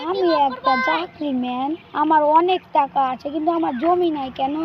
আমি একটা চাকরি ম্যান আমার অনেক টাকা আছে, কিন্তু আমার জমি নাই কেন?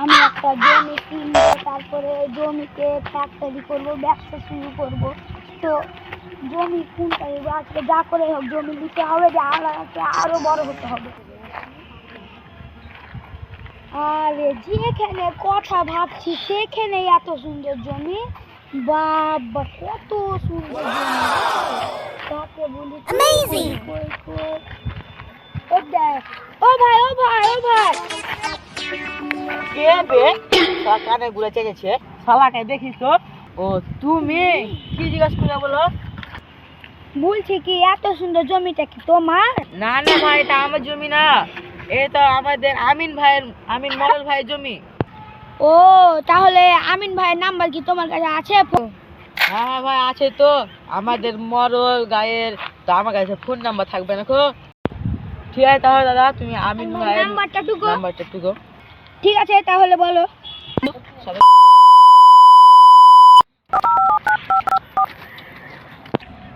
আমি একটা জমি কিনবো, তারপরে জমিতে ফ্যাক্টরি করব, ব্যবসা শুরু করব। তো জমি কোনটা নেব? আজকে যা করে হোক, জমি নিতে হবে, যে আলাদা আরও বড় হতে হবে। আরে যেখানে কথা ভাবছি, সেখানে এত সুন্দর জমি? বাবা, কত সুন্দর জমি। Amazing! ও ভাই ও ভাই ও ভাই কে বে? কানে ঘুরে চেকেছে শালাকে দেখিস তো। ও তুমি কি জিজ্ঞাসা করে বলো? বলছি কি এত সুন্দর জমিটা কি তোমার? না না ভাই এটা আমার জমি না। এই তো আমাদের আমিন ভাইয়ের আমিন মডেল ভাইয়ের জমি। ও তাহলে আমিন ভাইয়ের নাম্বার কি তোমার কাছে আছে? হ্যাঁ ভাই আছে তো। আমাদের মরল গায়ের তো আমার কাছে ফোন নাম্বার থাকবে না কো ঠিক আছে তাহলে দাদা তুমি ভাইয়ের নাম্বারটা টুকু নাম্বারটা টুকো ঠিক আছে তাহলে বলো।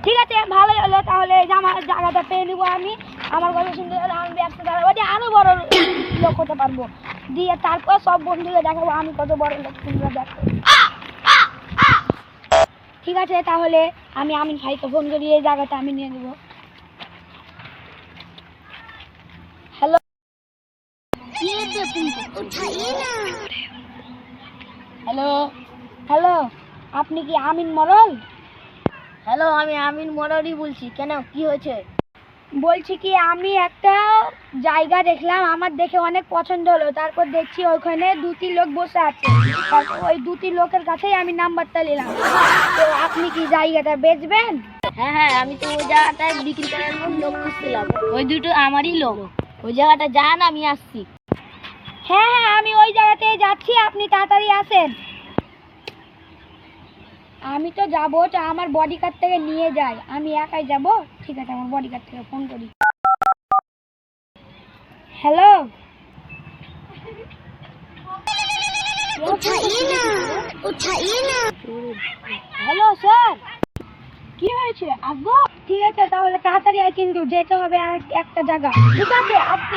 ঠিক আছে ভালো হলো। তাহলে আমার জায়গাটা পেয়ে নিবো আমি। আমার কত সুন্দর হলো আমি ব্যবসা দাঁড়াবো যে আরও বড় লোক হতে পারব। দিয়ে তারপর সব বন্ধুকে দেখাবো আমি কত বড় লোক তোমরা দেখো। ঠিক আছে, তাহলে আমি আমিন ভাইকে ফোন করি এই জায়গাটা আমি নিয়ে নেব। হ্যালো হ্যালো হ্যালো আপনি কি আমিন মরল? হ্যালো আমি আমিন মরলই বলছি। কেন? কি হয়েছে? বলছি কি আমি একটা জায়গা দেখলাম আমার দেখে অনেক পছন্দ হলো। তারপর দেখছি ওখানে দুটি লোক বসে আছে। ওই দুটি লোকের কাছেই আমি নাম্বারটা নিলাম। তো আপনি কি জায়গাটা বেচবেন? হ্যাঁ হ্যাঁ আমি তো ওই জায়গাটায় বিক্রি করার লোক খুঁজছিলাম। ওই দুটো আমারই লোক। ওই জায়গাটা যান আমি আসছি। হ্যাঁ হ্যাঁ আমি ওই জায়গাতে যাচ্ছি। আপনি তাড়াতাড়ি আসেন। আমি তো যাব তো আমার বডি কার্ড থেকে নিয়ে যাই আমি একাই যাব? ঠিক আছে আমার বডি কার্ড থেকে ফোন করি। হ্যালো হ্যালো স্যার কি হয়েছে? আসব? ঠিক আছে তাহলে তাড়াতাড়ি কিন্তু যেতে হবে আর একটা জায়গা। ঠিক আছে আপনি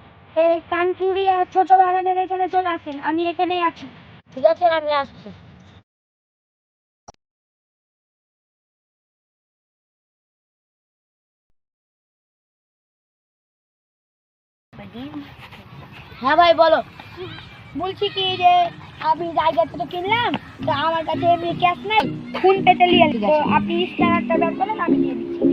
এই কানপুরি আর ছোট বাগানের এখানে চলে আসেন। আমি এখানেই আছি। ঠিক আছে আমি আসছি। হ্যাঁ ভাই বলো। বলছি কি যে আমি জায়গাটা তো কিনলাম তো আমার কাছে এমনি ক্যাশ নাই ফোন পেতে নিয়ে তো আপনি স্ক্যানারটা বের করেন আমি নিয়ে দিচ্ছি।